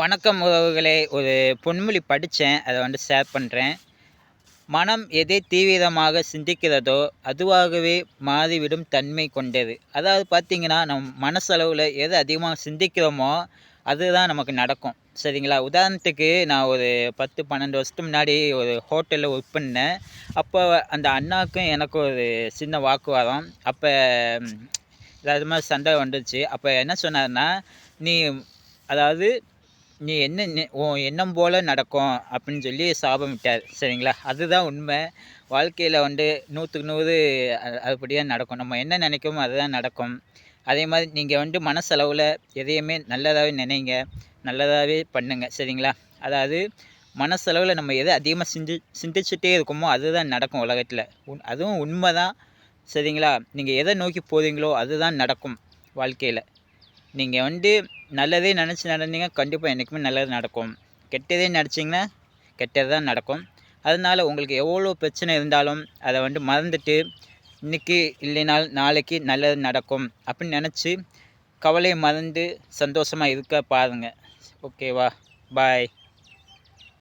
வணக்கம் உறவுகளே. ஒரு பொன்மொழி படித்தேன். அதை வந்து ஷேர் பண்ணுறேன் மனம் எதை தீவிரமாக சிந்திக்கிறதோ அதுவாகவே மாறிவிடும் தன்மை கொண்டது. அதாவது பார்த்திங்கன்னா நம் மனசளவில் எது அதிகமாக சிந்திக்கிறோமோ அதுதான் நமக்கு நடக்கும். சரிங்களா? உதாரணத்துக்கு நான் ஒரு பத்து பன்னெண்டு வருஷத்துக்கு முன்னாடி ஒரு ஹோட்டலில் ஒர்க் பண்ணேன் அப்போ அந்த அண்ணாவுக்கும் எனக்கும் ஒரு சின்ன வாக்குவாதம். அப்போ அது மாதிரி சண்டை வந்துச்சு. அப்போ என்ன சொன்னார்னா நீ அதாவது நீ என்ன நெ- உன் எண்ணம் போல் நடக்கும் அப்படின்னு சொல்லி சாபம் விட்டார். சரிங்களா? அதுதான் உண்மை. வாழ்க்கையில் வந்து நூற்றுக்கு நூறு அதுபடியாக நடக்கும். நம்ம என்ன நினைக்கிறோமோ அதுதான் நடக்கும். அதே மாதிரி நீங்கள் வந்து மனசளவில் எதையுமே நல்லதாகவே நினைங்க. நல்லதாகவே பண்ணுங்கள் சரிங்களா? அதாவது மனசளவில் நம்ம எதை அதிகமாக சிந்தி சிந்திச்சுட்டே இருக்கோமோ அதுதான் நடக்கும் உலகத்தில். உன் அதுவும் உண்மை தான் சரிங்களா? நீங்கள் எதை நோக்கி போகிறீங்களோ அதுதான் நடக்கும் வாழ்க்கையில். நீங்கள் வந்து நல்லதே நினச்சி நடந்தீங்க கண்டிப்பாக என்றைக்குமே நல்லது நடக்கும். கெட்டதே நினச்சிங்கன்னா கெட்டது தான் நடக்கும். அதனால் உங்களுக்கு எவ்வளோ பிரச்சனை இருந்தாலும் அதை வந்து மறந்துட்டு இன்றைக்கி இல்லைனால் நாளைக்கு நல்லது நடக்கும் அப்படின்னு நினச்சி கவலையை மறந்து சந்தோஷமாக இருக்க பாருங்கள் ஓகேவா? பாய்.